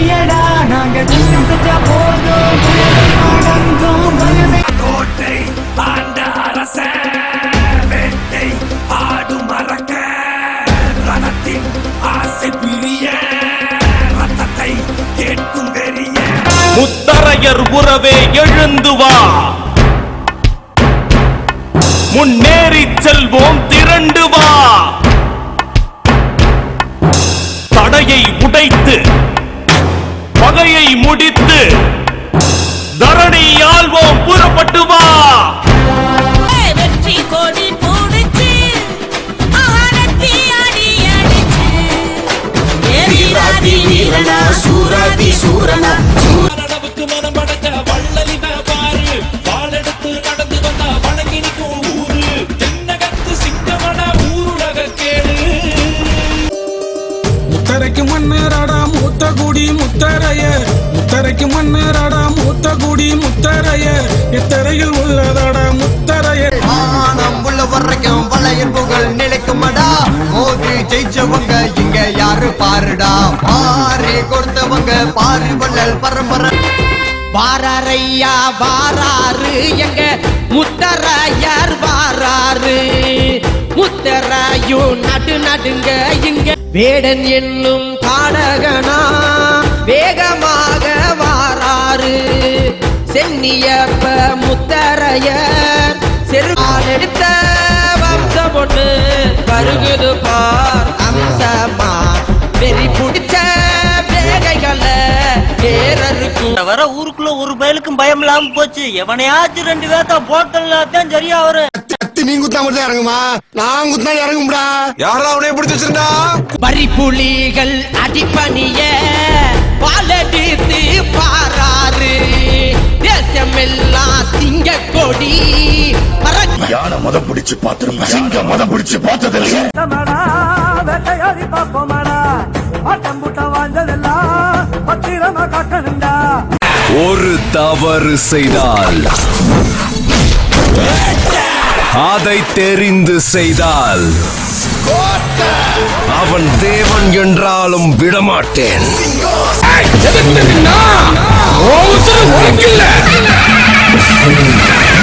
இல்லையடா நாங்கள் கூட்டம் செஞ்சா போதும். அடங்கும் வலிமை கோட்டை ஆண்ட வேட்டை ஆடு மறக்க ரணத்தின் ஆசை பிரிய ரத்தத்தை கேட்கும் பெரிய முத்தரையர் உறவே எழுந்து வா. முன்னேறி செல்வோம் திரண்டு வா. தடையை உடைத்து பகையை முடித்து தரணி ஆள்வோம் புறப்பட்டு வா. வெற்றி கொடி வீராதி வீரனா சூராதி சூரனா அளவுக்கு மனம் முத்தரைய முத்தரைக்கு மன்னராடா மூத்த குடி முத்தரைய. எத்தரையில் உள்ளதாடா முத்தரைய. மானம் உள்ள வரைக்கும் வளையல் புகழ் நிலைக்குமடா. மோதி ஜெயிச்சவங்க இங்க யாரு பாருடா. பாரு கொடுத்தவங்க பாரு வள்ளல் பரம்பரை. வாராரையா வாராரு எங்க முத்தராயர் வாராரு முத்தராயும் நடு நடுங்க இங்க. வேடன் என்னும் பாடகனா வேகமாக வாராரு சென்னியப்ப முத்தரையர் செருவால் எடுத்த வம்சம் ஒண்ணு பருகுது பார் அம்சமா வெறி பிடிச்ச வேகைகளை வர ஊருக்குள்ள ஒரு பயலுக்கும் பயம் இல்லாம போச்சு. எவனையாச்சும் ரெண்டு பேர்த்த போட்டல்லாம் சரியா வரும். நீ குத்தா மட்டும் இறங்குமா? நான் குத்தா இறங்கும்டா. யாரா உனைய பிடிச்சி வச்சிருந்தா? வரி புலிகள் அடிப்பணிய பாலடித்து பாராறு. தேசமெல்லாம் சிங்க கொடி பறக்க யானை மதம் பிடிச்சு பார்த்திருப்பேன் சிங்க மதம் பிடிச்சு பார்த்ததில்லை வேட்டையாடி பார்ப்போமாடா. ஆட்டம் கூட்டம் வாழ்ந்ததெல்லாம் பத்திரமா காக்கணுண்டா ஒரு தவறு செய்தால் அதை தெரிந்து செய்தால் அவன் தேவன் என்றாலும் விடமாட்டேன்.